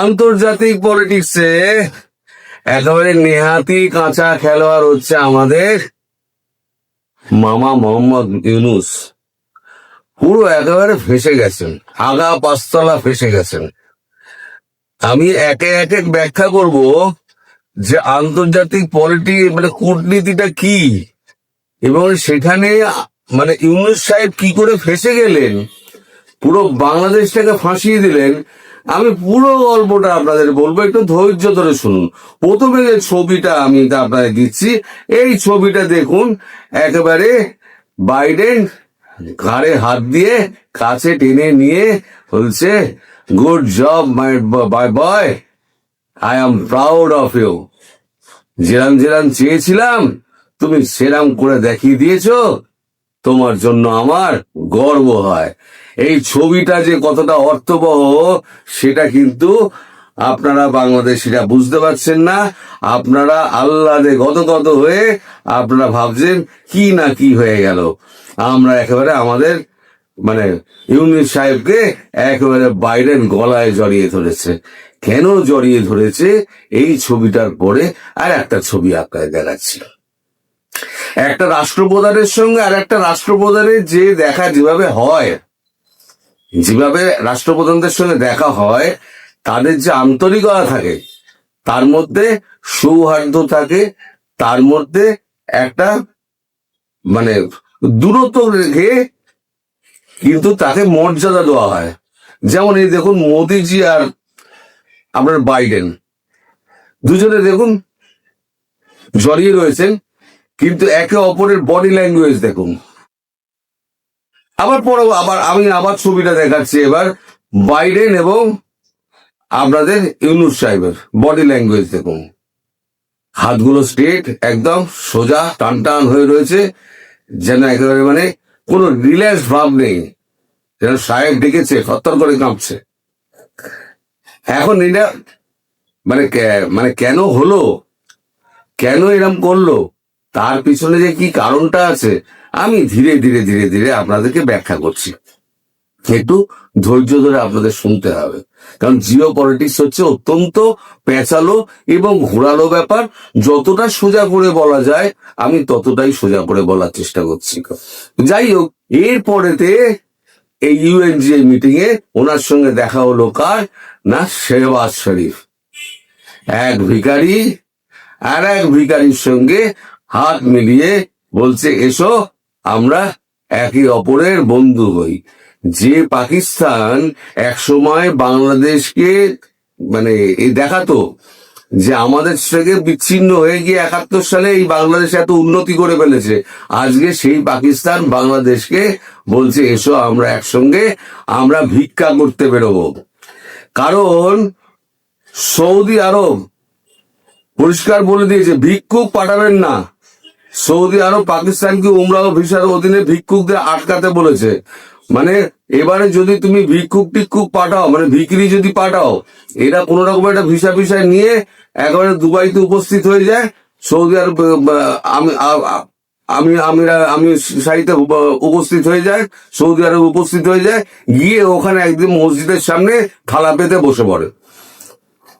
আন্তর্জাতিক পলিটিক্সে একেবারে নেহাতি কাঁচা খেলোয়াড় হচ্ছে আমাদের মামা মোহাম্মদ ইউনুস। পুরো একেবারে ফেসে গেছেন, আগা পাঁচতলা ফেসে গেছেন। আমি একে একে ব্যাখ্যা করব যে আন্তর্জাতিক পলিটি মানে কূটনীতিটা কি এবং সেখানে মানে ইউনুস সাহেব কি করে ফেসে গেলেন, পুরো বাংলাদেশটাকে ফাঁসিয়ে দিলেন আমি পুরো গল্পটা আপনাদের বলব, একটু ধৈর্য ধরে শুনুন। প্রথমে যে ছবিটা আমি আপনাদের দিচ্ছি, এই ছবিটা দেখুন, একেবারে বাইডেন ঘাড়ে হাত দিয়ে কাছে টেনে নিয়ে বলছে good job my by boy I am proud of you যেরাম যেরাম চেয়েছিলাম, তুমি সেরাম করে দেখিয়ে দিয়েছ, তোমার জন্য আমার গর্ব হয়। এই ছবিটা যে কতটা অর্থবহ, সেটা কিন্তু আপনারা বাংলাদেশিরা বুঝতে পারছেন না। আপনারা আল্লাদে গত গত হয়ে আপনারা ভাবছেন কি না কি হয়ে গেল। আমরা একেবারে আমাদের মানে ইউনিট সাহেবকে একেবারে বাইডেন গলায় জড়িয়ে ধরেছে। কেন জড়িয়ে ধরেছে? এই ছবিটার পরে আর একটা ছবি আপনাকে দেখাচ্ছি। একটা রাষ্ট্রপ্রধানের সঙ্গে আর একটা রাষ্ট্রপ্রধানের যে দেখা যেভাবে হয় যেভাবে রাষ্ট্রপ্রধানদের সঙ্গে দেখা হয়, তাদের যে আন্তরিকতা থাকে, তার মধ্যে সৌহার্দ্য থাকে, তার মধ্যে একটা মানে দূরত্ব রেখে কিন্তু তাকে মর্যাদা দেওয়া হয়। যেমন এই দেখুন মোদিজি আর আপনার বাইডেন। দুজনে দেখুন জড়িয়ে রয়েছেন, কিন্তু একে অপরের বডি ল্যাঙ্গুয়েজ দেখুন। আবার পরে আবার আমি আবার ছবিটা দেখাচ্ছি এবার বাইডেন এবং আপনাদের ইউনুস সাহেবের বডি ল্যাঙ্গুয়েজ দেখুন। হাতগুলো স্ট্রেট, একদম সোজা টান টান হয়ে রয়েছে, যেন একেবারে মানে কোনো রিল্যাক্স ভাব নেই। যেন সাহেব ডেকেছে খত্তর করে কাঁপছে। এখন এটা মানে মানে কেন হলো? কেন এরম করল? তার পিছনে যে কি কারণটা আছে? আমি ধীরে ধীরে ধীরে ধীরে আপনাদেরকে ব্যাখ্যা করছি। একটু ধৈর্য ধরে আপনাদের শুনতে হবে। কারণ জিও পলিটিক্স হচ্ছে অত্যন্ত পেঁচালো এবং ঘোরালো ব্যাপার। যতটা সোজা করে বলা যায়, আমি ততটাই সোজা করে বলার চেষ্টা করছি। যাই হোক এরপরেতে এই ইউএনজিএ মিটিং এ ওনার সঙ্গে দেখা হলো কার? না, শেহবাজ শরীফ। এক ভিখারি আর এক ভিখারির সঙ্গে হাত মিলিয়ে বলছে, এসো আমরা একে অপরের বন্ধু হই। যে পাকিস্তান একসময় বাংলাদেশকে মানে দেখাতো যে আমাদের থেকে বিচ্ছিন্ন হয়ে গিয়ে একাত্তর সালে এই বাংলাদেশ এত উন্নতি করে ফেলেছে। আজকে সেই পাকিস্তান বাংলাদেশকে বলছে, এসো আমরা একসঙ্গে, আমরা ভিক্ষা করতে বেরোবো। কারণ সৌদি আরব পরিষ্কার বলে দিয়েছে, ভিক্ষুক পাঠাবেন না। সৌদি আরব পাকিস্তানকে উমরাহ ভিসার অধীনে ভিক্ষুকদের আটকাতে বলেছে। মানে এবারে যদি তুমি ভিক্ষুক টিক্ষুক পাঠাও মানে ভিকিরি যদি পাঠাও, এরা কোন রকম একটা ভিসা ভিসায় নিয়ে একেবারে দুবাইতে উপস্থিত হয়ে যায়। সৌদি আরব আমি আমি আমিরা আমি সাইতে উপস্থিত হয়ে যায়, সৌদি আরব উপস্থিত হয়ে যায়, গিয়ে ওখানে একদিন মসজিদের সামনে থালা পেতে বসে পড়ে।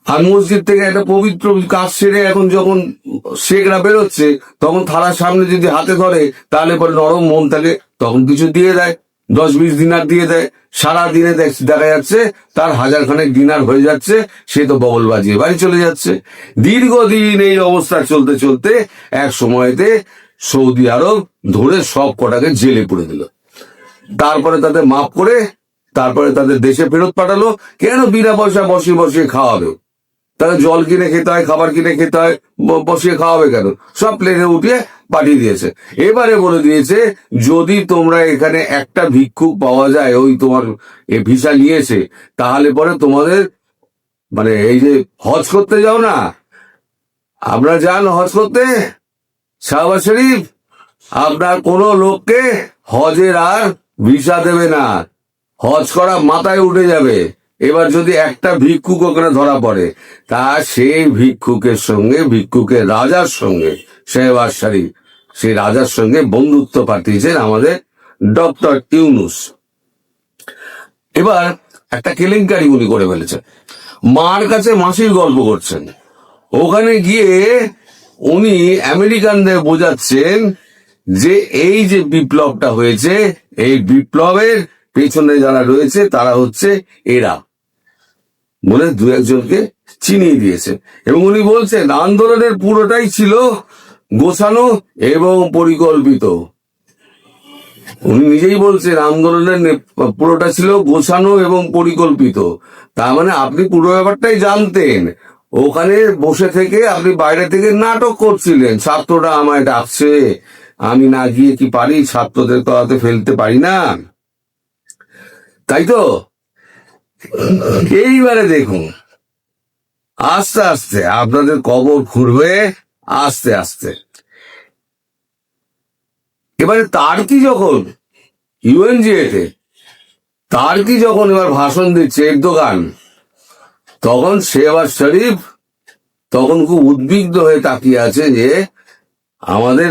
আর মসজিদ থেকে একটা পবিত্র কাজ সেরে এখন যখন শেখরা বেরোচ্ছে, তখন থালার সামনে যদি হাতে ধরে, তাহলে পরে নরম মন থাকে, তখন কিছু দিয়ে দেয়। দশ বিশ দিনার দিয়ে দেয়। সারা দিনে দেখা যাচ্ছে তার হাজার খানেক দিনার হয়ে যাচ্ছে, সে তো বগল বাজিয়ে বাড়ি চলে যাচ্ছে। দীর্ঘদিন এই অবস্থা চলতে চলতে এক সময়তে সৌদি আরব ধরে সব কটাকে জেলে পুরে দিল। তারপরে তাদের মাফ করে, তারপরে তাদের দেশে ফেরত পাঠালো। কেন বিনা পয়সা বসিয়ে বসিয়ে খাওয়াবে? তাহলে জল কিনে খেতে হয়, খাবার কিনে খেতে হয় বসিয়ে খাওয়াবে কেন? সব প্লেনে উঠিয়ে পাঠিয়ে দিয়েছে। এবারে বলে দিয়েছে, যদি তোমরা এখানে একটা ভিক্ষুক পাওয়া যায়, ওই তোমার ভিসা নিয়েছে, তাহলে পরে তোমাদের মানে এই যে হজ করতে যাও না। আমরা যান হজ করতে, শাহবাজ শরীফ, আপনার কোনো লোককে হজের আর ভিসা দেবে না। হজ করা মাথায় উঠে যাবে। এবার যদি একটা ভিক্ষুক ওখানে ধরা পড়ে, তা সেই ভিক্ষুকের সঙ্গে, ভিক্ষুকের রাজার সঙ্গে শেহবাজ শরীফ সেই রাজার সঙ্গে বন্ধুত্ব পাঠিয়েছেন আমাদের ডক্টর ইউনুস। এবার একটা কেলেঙ্কারি উনি করে ফেলেছেন। মার কাছে মাসির গল্প করছেন। ওখানে গিয়ে উনি আমেরিকানদের বোঝাচ্ছেন যে এই যে বিপ্লবটা হয়েছে, এই বিপ্লবের পেছনে যারা রয়েছে, তারা হচ্ছে এরা। বলে দু একজনকে চিনিয়ে দিয়েছে। এবং উনি বলছেন, আন্দোলনের পুরোটাই ছিল গোছানো এবং পরিকল্পিত। উনি নিজেই বলছেন, আন্দোলনের পুরোটা ছিল গোছানো এবং পরিকল্পিত। তার মানে আপনি পুরো ব্যাপারটাই জানতেন। ওখানে বসে থেকে আপনি বাইরে থেকে নাটক করছিলেন। ছাত্ররা আমায় ডাকছে, আমি না গিয়ে কি পারি? ছাত্রদের করাতে ফেলতে পারি না। তাই তো? এইবারে দেখুন। আস্তে আস্তে আপনাদের কবর ঘুরবে আস্তে আস্তে। এবারে তার কি যখন ইউএনজিএতে তার কি যখন এবার ভাষণ দিচ্ছে এর দোকান, তখন শেহবাজ শরীফ তখন খুব উদ্বিগ্ন হয়ে তাকিয়ে আছে যে আমাদের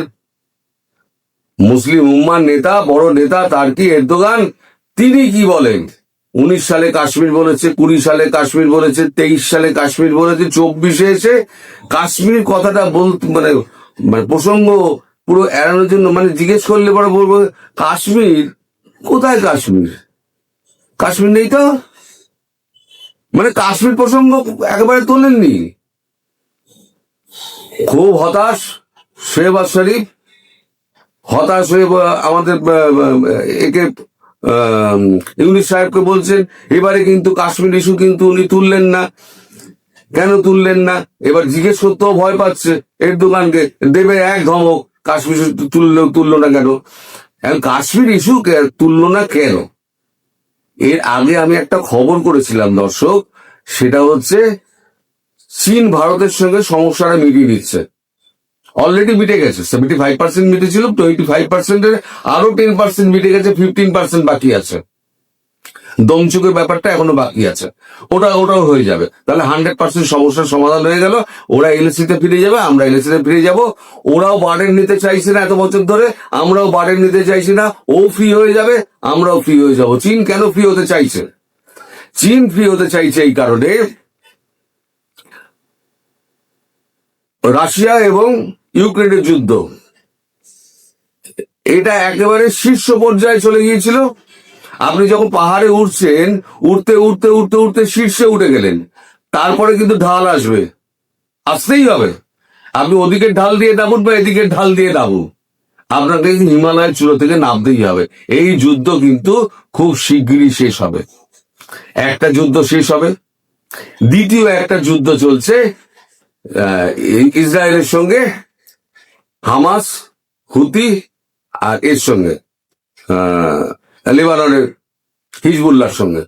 মুসলিম উম্মার নেতা, বড় নেতা তার কি এরদোগান তিনি কি বলেন? উনিশ সালে কাশ্মীর বলেছে, কুড়ি সালে কাশ্মীর বলেছে, তেইশ সালে কাশ্মীর বলেছে, চব্বিশে এসে কাশ্মীর কথাটা বল মানে মানে প্রসঙ্গ পুরো এড়ানোর জন্য মানে জিজ্ঞেস করলে পরে বলব, কাশ্মীর, কোথায় কাশ্মীর? কাশ্মীর নেই তো? মানে কাশ্মীর প্রসঙ্গ একেবারে তোলেননি। খুব হতাশ শেহবাজ শরীফ, হতাশ হয়ে আমাদের একে আম, ইউনিস সাহেবকে বলছেন এবারে কিন্তু কাশ্মীর ইস্যু কিন্তু উনি তুললেন না। কেন তুললেন না? এবার জিজ্ঞেস করতেও ভয় পাচ্ছে। এর দোকানকে দেবে এক ধমক কাশ্মীর তুললো তুললো না কেন? এখন কাশ্মীর ইস্যু তুললো না কেন? এর আগে আমি একটা খবর করেছিলাম দর্শক সেটা হচ্ছে চীন ভারতের সঙ্গে সমস্যাটা মিটিয়ে দিচ্ছে। অলরেডি মিটে গেছে। সেভেন্টি ফাইভ পার্সেন্ট মিটেছিল টোয়েন্টি ফাইভ পার্সেন্টের আরও টেন পার্সেন্ট মিটে গেছে ফিফটিন পার্সেন্ট বাকি আছে। দমচুকের ব্যাপারটা এখনও বাকি আছে। ওটা, ওটাও হয়ে যাবে। তাহলে হান্ড্রেড পার্সেন্ট সমস্যার সমাধান হয়ে গেল। ওরা এলএসি তে ফিরে যাবে, আমরা এলএসি তে ফিরে যাব। ওরাও বার্ডেন নিতে চাইছে না এত বছর ধরে, আমরাও বার্ডেন নিতে চাইছি না। ও ফ্রি হয়ে যাবে, আমরাও ফ্রি হয়ে যাব। চীন কেন ফ্রি হতে চাইছে? চীন ফ্রি হতে চাইছে এই কারণে রাশিয়া এবং ইউক্রেনের যুদ্ধ। এটা একেবারে শীর্ষ পর্যায়ে চলে গিয়েছিল। আপনি যখন পাহাড়ে উঠছেন, উঠতে উঠতে উঠতে উঠতে শীর্ষে উঠে গেলেন। তারপরে কিন্তু ঢাল আসবে। আসতেই হবে। আপনি ওদিকে ঢাল দিয়ে নামুন বা এদিকে ঢাল দিয়ে নামুন। আপনাকে হিমালয়ের চূড়া থেকে নামতেই হবে। এই যুদ্ধ কিন্তু খুব শিগগিরই শেষ হবে। একটা যুদ্ধ শেষ হবে। দ্বিতীয় একটা যুদ্ধ চলছে ইসরায়েলের সঙ্গে। হামাস, হুতি আর এর সঙ্গে লেবাননের হিজবুল্লাহর সঙ্গে।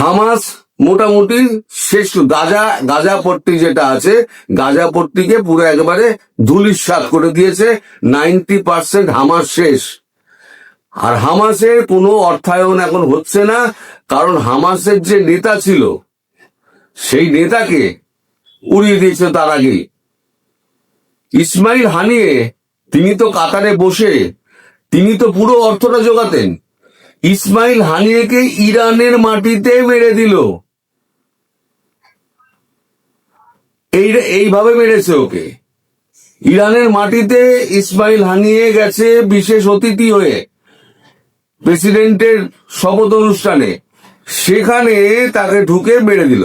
হামাস মোটামুটি শেষ গাজা গাজা পট্টি যেটা আছে, গাজা পট্টিকে পুরো একেবারে ধুলিস্বাদ করে দিয়েছে, নাইনটি পার্সেন্ট হামাস শেষ। আর হামাসের কোনো অর্থায়ন এখন হচ্ছে না, কারণ হামাসের যে নেতা ছিল, সেই নেতাকে উড়িয়ে দিয়েছে তার আগে ইসমাইল হানিয়ে, তিনি তো কাতারে বসে, তিনি তো পুরো অর্থটা জোগাতেন। ইসমাইল হানিয়েকে ইরানের মাটিতে মেরে দিল। এই এইভাবে মেরেছে ওকে। ইরানের মাটিতে ইসমাইল হানিয়ে গেছে বিশেষ অতিথি হয়ে, প্রেসিডেন্টের শপথ অনুষ্ঠানে। সেখানে তাকে ঢুকে মেরে দিল।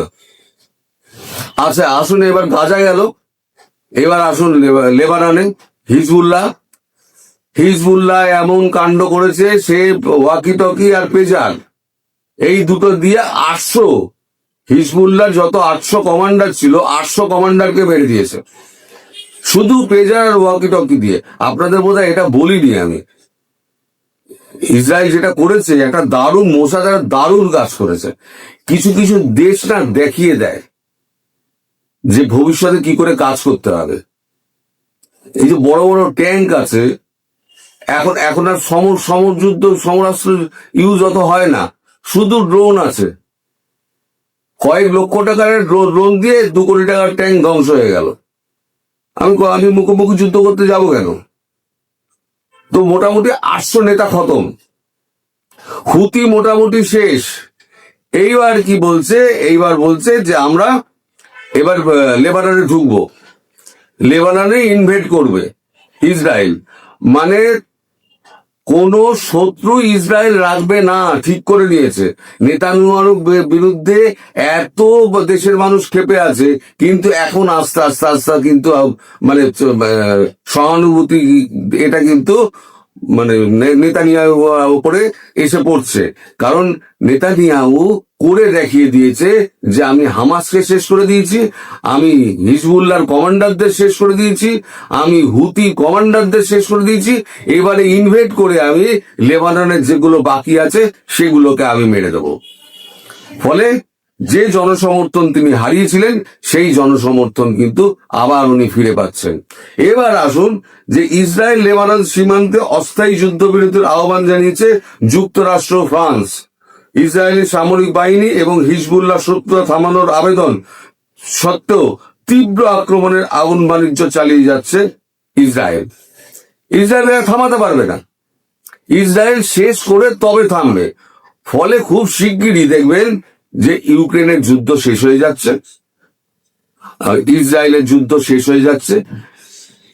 আচ্ছা আসুন, এবার গাজা গেল। এবার আসুন লেবা- লেবাননে, হিজবুল্লাহ। হিজবুল্লাহ এমন কাণ্ড করেছে, সে ওয়াকি টকি আর পেজার এই দুটো দিয়ে আটশো হিজবুল্লাহ যত আটশো কমান্ডার ছিল, আটশো কমান্ডারকে মেরে দিয়েছে। শুধু পেজার আর ওয়াকি টকি দিয়ে। আপনাদের বোধহয় এটা বলিনি আমি। ইসরায়েল যেটা করেছে, একটা দারুণ মোসাদার দারুণ কাজ করেছে। কিছু কিছু দেশ না দেখিয়ে দেয়। যে ভবিষ্যতে কি করে কাজ করতে হবে। এই যে বড় বড় ট্যাঙ্ক আছে, এখন এখন আর সমর সমরযুদ্ধ সমরাস্ত্র ইউজ অত হয় না। শুধু ড্রোন আছে। কয়েক লক্ষ টাকার ড্রোন দিয়ে দু কোটি টাকার ট্যাঙ্ক ধ্বংস হয়ে গেল। আমি আমি মুখোমুখি যুদ্ধ করতে যাব কেন? তো মোটামুটি আটশো নেতা খতম। হুতি মোটামুটি শেষ। এইবার কি বলছে? এইবার বলছে যে আমরা এবার লেবাননে ঢুকবো। লেবাননে ইনভেট করবে ইসরায়েল। মানে কোন শত্রু ইসরায়েল রাখবে না, ঠিক করে নিয়েছে। নেতানুয়ার বিরুদ্ধে এত দেশের মানুষ খেপে আছে, কিন্তু এখন আস্তে আস্তে আস্তে কিন্তু মানে সহানুভূতি, এটা কিন্তু মানে নেতানিয়াহু উপরে এসে পড়ছে। কারণ নেতানিয়াহু করে দেখিয়ে দিয়েছে যে আমি হামাসকে শেষ করে দিয়েছি, আমি হিজবুল্লাহর কমান্ডারদের শেষ করে দিয়েছি, আমি হুতি কমান্ডারদের শেষ করে দিয়েছি, এবারে ইনভেট করে আমি লেবাননের যেগুলো বাকি আছে সেগুলোকে আমি মেরে দেবো। ফলে যে জনসমর্থন তিনি হারিয়েছিলেন, সেই জনসমর্থন কিন্তু আবার উনি ফিরে পাচ্ছেন। এবার আসুন যে ইসরায়েল লেবানন সীমান্তে অস্থায়ী যুদ্ধবিরতির আহ্বান জানিয়েছে যুক্তরাষ্ট্র ফ্রান্স। ইসরায়েলি সামরিক বাহিনী এবং হিজবুল্লাহ শত্রুতা থামানোর আবেদন সত্ত্বেও তীব্র আক্রমণের আগুন বাণিজ্য চালিয়ে যাচ্ছে ইসরায়েল। ইসরায়েল থামাতে পারবে না। ইসরায়েল শেষ করে তবে থামবে। ফলে খুব শিগগিরই দেখবেন যে ইউক্রেনের যুদ্ধ শেষ হয়ে যাচ্ছে ইসরায়েলের যুদ্ধ শেষ হয়ে যাচ্ছে,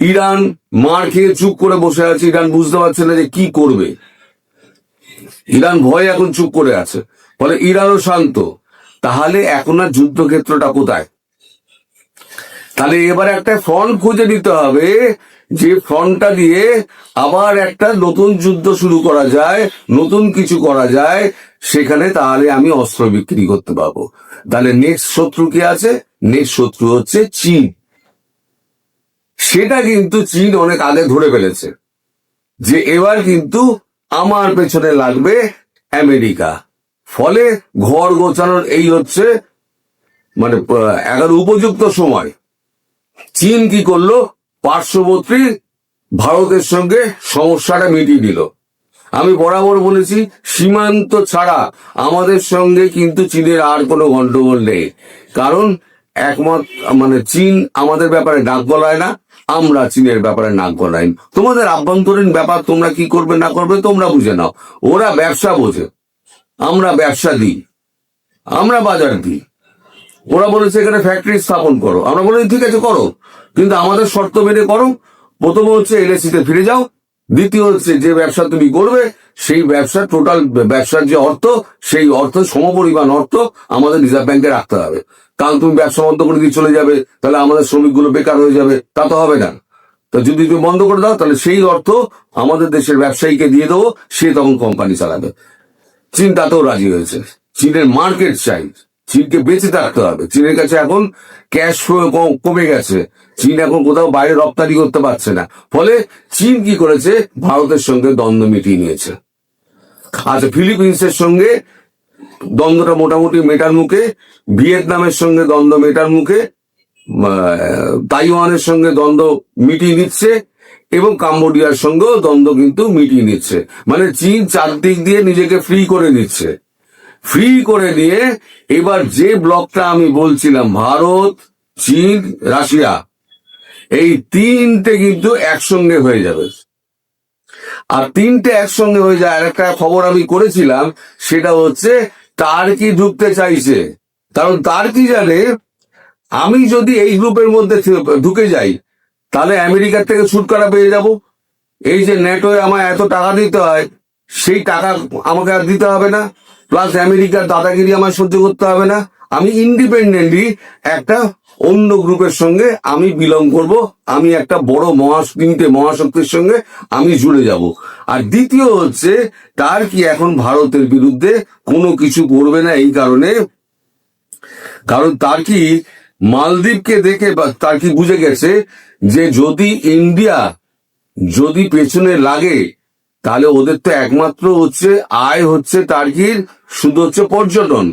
ইরান মার খেয়ে চুপ করে বসে আছে, ইরান বুঝতে পারছে না যে কি করবে। ইরান ভয় এখন চুপ করে আছে, ফলে ইরানও শান্ত। তাহলে এখন আর যুদ্ধক্ষেত্রটা কোথায়? তাহলে এবার একটা ফ্রন্ট খুঁজে নিতে হবে। যে ফ্রন্টটা দিয়ে আবার একটা নতুন যুদ্ধ শুরু করা যায়, নতুন কিছু করা যায়, সেখানে তাহলে আমি অস্ত্র বিক্রি করতে পারব। তাহলে নেক্সট শত্রু কি আছে? নেক্সট শত্রু হচ্ছে চীন। সেটা কিন্তু চীন অনেক আগে ধরে ফেলেছে যে এবার কিন্তু আমার পেছনে লাগবে আমেরিকা। ফলে ঘর গোছানোর এই হচ্ছে মানে এগারো উপযুক্ত সময়। চীন কি করল? পার্শ্ববর্তী ভারতের সঙ্গে সমস্যাটা মিটিয়ে দিল। আমি বরাবর বলেছি, সীমান্ত ছাড়া আমাদের সঙ্গে কিন্তু চীনের আর কোনো গন্ডগোল নেই। কারণ একমাত্র মানে চীন আমাদের ব্যাপারে নাক গলায় না, আমরা চীনের ব্যাপারে নাক গলাই তোমাদের আভ্যন্তরীণ ব্যাপার তোমরা কি করবে, না করবে, তোমরা বুঝে নাও। ওরা ব্যবসা বোঝে, আমরা ব্যবসা দিই, আমরা বাজার দিই। ওরা বলেছে এখানে ফ্যাক্টরি স্থাপন করো। আমরা বলি, ঠিক আছে, করো। কিন্তু আমাদের শর্ত মেনে করো। প্রথম হচ্ছে এলএসি তে ফিরে যাও। দ্বিতীয় হচ্ছে যে ব্যবসা তুমি করবে, সেই ব্যবসা টোটাল ব্যবসার যে অর্থ, সেই অর্থ, সমপরিমাণ অর্থ আমাদের রিজার্ভ ব্যাংকে রাখতে হবে। কাল তুমি ব্যবসা বন্ধ করে দিয়ে চলে যাবে, তাহলে আমাদের শ্রমিকগুলো বেকার হয়ে যাবে, তা তো হবে না। তো যদি তুমি বন্ধ করে দাও, তাহলে সেই অর্থ আমাদের দেশের ব্যবসায়ীকে দিয়ে দেবো, সে তখন কোম্পানি চালাবে। চীন তাতেও রাজি হয়েছে। চীনের মার্কেট চাই চীনকে বেঁচে থাকতে হবে। চীনের কাছে এখন ক্যাশ ফ্লো কমে গেছে। চীন এখন কোথাও বাইরে রপ্তানি করতে পারছে না। ফলে চীন কি করেছে? ভারতের সঙ্গে দ্বন্দ্ব মিটিয়ে নিয়েছে। আচ্ছা ফিলিপিন্সের সঙ্গে দ্বন্দ্বটা মোটামুটি মেটার মুখে, ভিয়েতনামের সঙ্গে দ্বন্দ্ব মেটার মুখে তাইওয়ানের সঙ্গে দ্বন্দ্ব মিটিয়ে নিচ্ছে, এবং কাম্বোডিয়ার সঙ্গেও দ্বন্দ্ব কিন্তু মিটিয়ে নিচ্ছে। মানে চীন চারদিক দিয়ে নিজেকে ফ্রি করে নিচ্ছে ফ্রি করে নিয়ে এবার যে ব্লকটা আমি বলছিলাম, ভারত, চীন, রাশিয়া, এই তিনটে কিন্তু একসঙ্গে হয়ে যাবে। আর তিনটে একসঙ্গে হয়ে যায় আর একটা খবর আমি করেছিলাম, সেটা হচ্ছে তার কি ঢুকতে চাইছে। কারণ তার কি জানে, আমি যদি এই গ্রুপের মধ্যে ঢুকে যাই, তাহলে আমেরিকার থেকে ছুটকারা পেয়ে যাব। এই যে নেটোয় আমায় এত টাকা দিতে হয়, সেই টাকা আমাকে আর দিতে হবে না। প্লাস আমেরিকার দাদাগিরি আমায় সহ্য করতে হবে না। আমি ইন্ডিপেন্ডেন্টলি একটা অন্য গ্রুপের সঙ্গে আমি বিলং করব, আমি একটা বড় মহা তিনটে মহাশক্তির সঙ্গে আমি জুড়ে যাব। আর দ্বিতীয় হচ্ছে, তার কি এখন ভারতের বিরুদ্ধে কোনো কিছু করবে না এই কারণে? কারণ তার কি মালদ্বীপকে দেখে তার কি বুঝে গেছে যে যদি ইন্ডিয়া যদি পেছনে লাগে, তাহলে ওদের তো একমাত্র হচ্ছে, আয় হচ্ছে টার্কির শুধু হচ্ছে পর্যটন।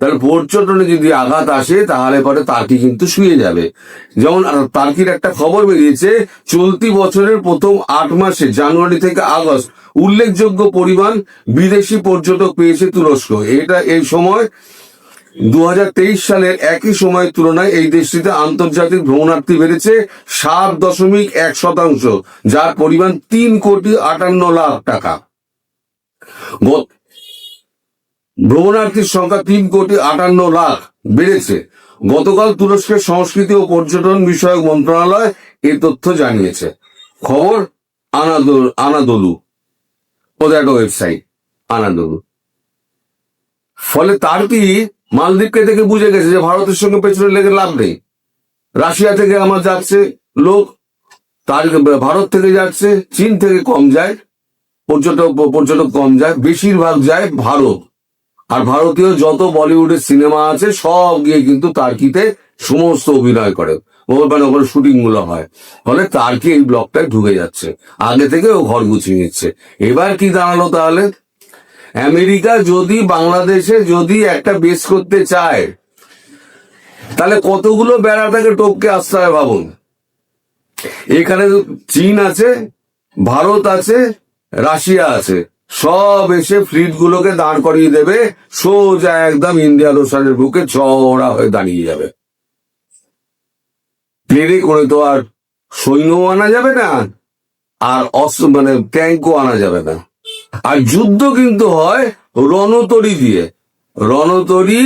তাহলে পর্যটনে যদি আঘাত আসে তাহলে পরে টার্কি কিন্তু শুয়ে যাবে। যেমন আহ, টার্কির একটা খবর বেরিয়েছে চলতি বছরের প্রথম আট মাসে জানুয়ারি থেকে আগস্ট উল্লেখযোগ্য পরিমাণ বিদেশি পর্যটক পেয়েছে তুরস্ক। এটা এই সময় দু হাজার তেইশ সালের একই সময়ের তুলনায় এই দেশটিতে আন্তর্জাতিক ভ্রমণার্থী বেড়েছে সাত দশমিক এক শতাংশ যার পরিমাণ তিন কোটি আটান্ন লাখ টাকা। ভ্রমণার্থীর সংখ্যা তিন কোটি আটান্ন লাখ বেড়েছে। গতকাল তুরস্কের সংস্কৃতি ও পর্যটন বিষয়ক মন্ত্রণালয় এই তথ্য জানিয়েছে। খবর, আনাদল, আনাদলু। ওদের একটা ওয়েবসাইট, আনাদলু। ফলে তার কি মালদ্বীপকে থেকে বুঝে গেছে যে ভারতের সঙ্গে পেছনে লেগে লাভ নেই। রাশিয়া থেকে আমার যাচ্ছে লোক, তার ভারত থেকে যাচ্ছে, চীন থেকে কম যায়, পর্যটক পর্যটক কম যায়, বেশিরভাগ যায় ভারত। আর ভারতীয় যত বলিউডের সিনেমা আছে, সব গিয়ে কিন্তু তার্কিতে সমস্ত অভিনয় করে। মানে ওখানে শুটিংগুলো হয়। ফলে তার্কি এই ব্লকটায় ঢুকে যাচ্ছে। আগে থেকে ও ঘর গুছিয়ে নিচ্ছে। এবার কি দাঁড়াল তাহলে? আমেরিকা যদি বাংলাদেশে যদি একটা বেস করতে চায়, তাহলে কতগুলো বেড়া তাকে টপকে আসতে হয় ভাবুন? এখানে চীন আছে, ভারত আছে, রাশিয়া আছে। সব এসে ফ্লিট গুলোকে দাঁড় করিয়ে দেবে, সোজা একদম ইন্ডিয়ান ওশানের বুকে চওড়া হয়ে দাঁড়িয়ে যাবে। প্লেনে করে তো আর সৈন্য আনা যাবে না, আর অস্ত্র মানে ট্যাঙ্কও আনা যাবে না। আর যুদ্ধ কিন্তু হয় রণতরী দিয়ে। রণতরী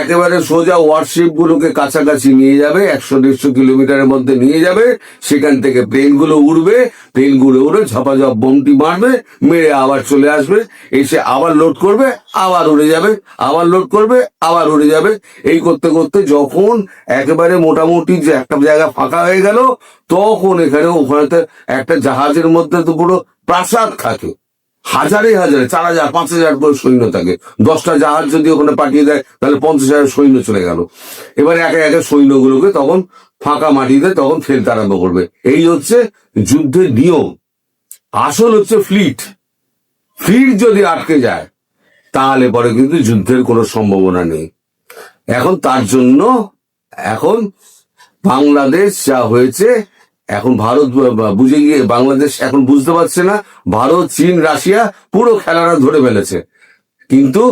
একেবারে সোজা ওয়ারশিপ গুলোকে কাছাকাছি নিয়ে যাবে, একশো দেড়শো কিলোমিটারের মধ্যে নিয়ে যাবে, সেখান থেকে প্লেনগুলো উড়বে প্লেনগুলো উড়ে ঝপাঝপ বোমটি মারবে, মেরে আবার চলে আসবে, এসে আবার লোড করবে, আবার উড়ে যাবে, আবার লোড করবে, আবার উড়ে যাবে। এই করতে করতে যখন একেবারে মোটামুটি যে একটা জায়গা ফাঁকা হয়ে গেল, তখন এখানে ওখানে একটা জাহাজের মধ্যে তো পুরো প্রাসাদ থাকে। হাজারে হাজারে, চার হাজার, পাঁচ হাজার করে সৈন্য থাকে। দশটা জাহাজ যদি ওখানে পাঠিয়ে দেয়, তাহলে পঞ্চাশ হাজার সৈন্য চলে গেল। এবারে একে একে সৈন্যগুলোকে তখন ফাঁকা মাটিতে তখন ফেলতে আরম্ভ করবে। এই হচ্ছে যুদ্ধের নিয়ম। আসল হচ্ছে ফ্লিট। ফ্লিট যদি আটকে যায়, তাহলে পরে কিন্তু যুদ্ধের কোনো সম্ভাবনা নেই। এখন তার জন্য এখন বাংলাদেশ যা হয়েছে এখন ভারত বুঝে গিয়ে বাংলাদেশ এখন বুঝতে পারছে না, ভারত, চীন, রাশিয়া পুরো খেলাটা ধরে ফেলেছে। কিন্তু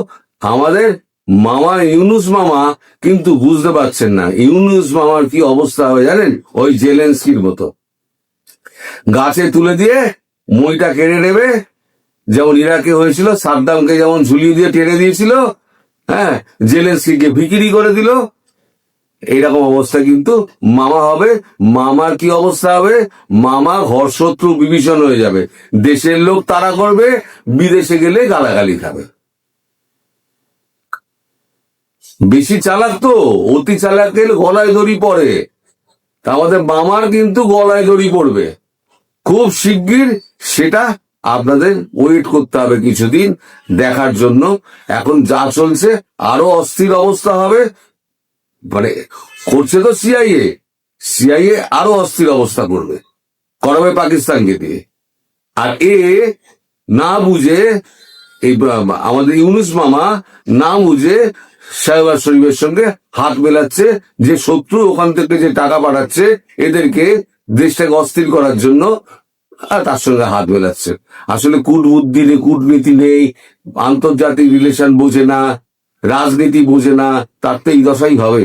আমাদের মামা ইউনুস মামা কিন্তু বুঝতে পারছেন না। ইউনুস মামার কি অবস্থা হবে জানেন? ওই জেলেন্সকির মতো। গাছে তুলে দিয়ে মইটা কেড়ে নেবে, যেমন ইরাকে হয়েছিল, সাদ্দামকে যেমন ঝুলিয়ে দিয়ে টেনে দিয়েছিল হ্যাঁ জেলেন্সকিকে বিক্রি করে দিল এইরকম অবস্থা কিন্তু মামা হবে, মামার কি অবস্থা হবে? মামা ঘর শত্রু বিভীষণ হয়ে যাবে। দেশের লোক তারা করবে, বিদেশে গেলে গালাগালি খাবে। বেশি চালাক তো, অতি চালাকের গলায় দড়ি পড়ে। আমাদের মামার কিন্তু গলায় দড়ি পড়বে। খুব শিগগির সেটা আপনাদের ওয়েট করতে হবে কিছুদিন দেখার জন্য। এখন যা চলছে, আরও অস্থির অবস্থা হবে। মানে করছে তো সিআইএ সিআইএ আরও অস্থির অবস্থা করবে। করাবে পাকিস্তানকে দিয়ে। আর এ না বুঝে এই আমাদের ইউনুস মামা না বুঝে শাহবাজ শরীফের সঙ্গে হাত মেলাচ্ছে, যে শত্রু ওখান থেকে যে টাকা পাঠাচ্ছে, এদেরকে দেশটাকে অস্থির করার জন্য তার সঙ্গে হাত মেলাচ্ছে। আসলে কূটবুদ্ধি নেই, কূটনীতি নেই, আন্তর্জাতিক রিলেশন বোঝে না। রাজনীতি বুঝে না তার তো এই দশাই হবে।